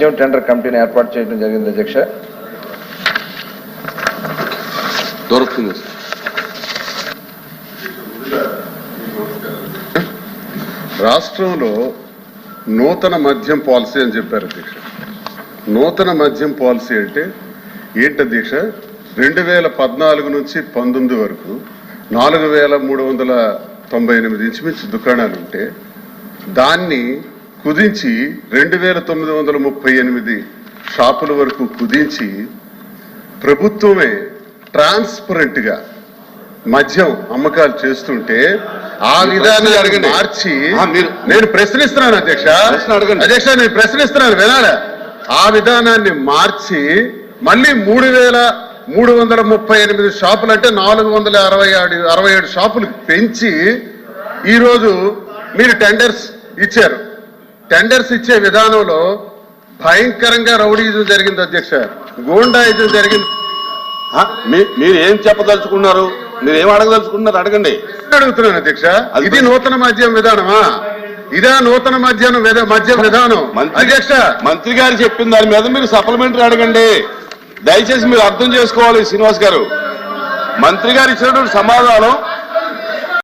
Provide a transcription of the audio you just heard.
Tender కమిటీని ఏర్పాటు చేయడం జరిగింది అధ్యక్ష. దొరుకుతుంది. రాష్ట్రంలో నూతన మద్యం పాలసీ అని చెప్పారు అధ్యక్ష. నూతన మద్యం పాలసీ అంటే ఏంటి అధ్యక్ష? రెండు వేల పద్నాలుగు నుంచి పంతొమ్మిది వరకు నాలుగు వేల మూడు వందల తొంభై ఎనిమిది ఇంచుమించు దుకాణాలు ఉంటే దాన్ని కుదించి రెండు వేల తొమ్మిది వందల ముప్పై ఎనిమిది షాపుల వరకు కుదించి ప్రభుత్వమే ట్రాన్స్పరెంట్గా మద్యం అమ్మకాలు చేస్తుంటే ఆ ప్రశ్న అడగండి. మార్చి నేను ప్రశ్నిస్తున్నాను అధ్యక్ష. అధ్యక్ష నేను ప్రశ్నిస్తున్నాను వినాలా ఆ విధానాన్ని మార్చి మళ్ళీ మూడు వేల మూడు వందల ముప్పై ఎనిమిది షాపులు అంటే నాలుగు వందల అరవై ఏడు అరవై ఏడు షాపులు పెంచి ఈరోజు మీరు టెండర్స్ ఇచ్చారు టెండర్స్ ఇచ్చే విధానంలో భయంకరంగా రౌడీజం జరిగింది అధ్యక్ష. గూండాయిజం జరిగింది. మీరు ఏం చెప్పదలుచుకున్నారు? మీరు ఏం అడగదలుచుకున్నారు? అడగండి. అడుగుతున్నాను అధ్యక్ష. ఇది నూతన మద్యం విధానమా? ఇదా నూతన మద్యం విధ- మద్యం విధానం? అధ్యక్ష. మంత్రి గారు చెప్పిన దాని మీద మీరు సప్లిమెంటరీ అడగండి. దయచేసి మీరు అర్థం చేసుకోవాలి శ్రీనివాస్ గారు. మంత్రి గారు ఇచ్చినటువంటి సమాధానం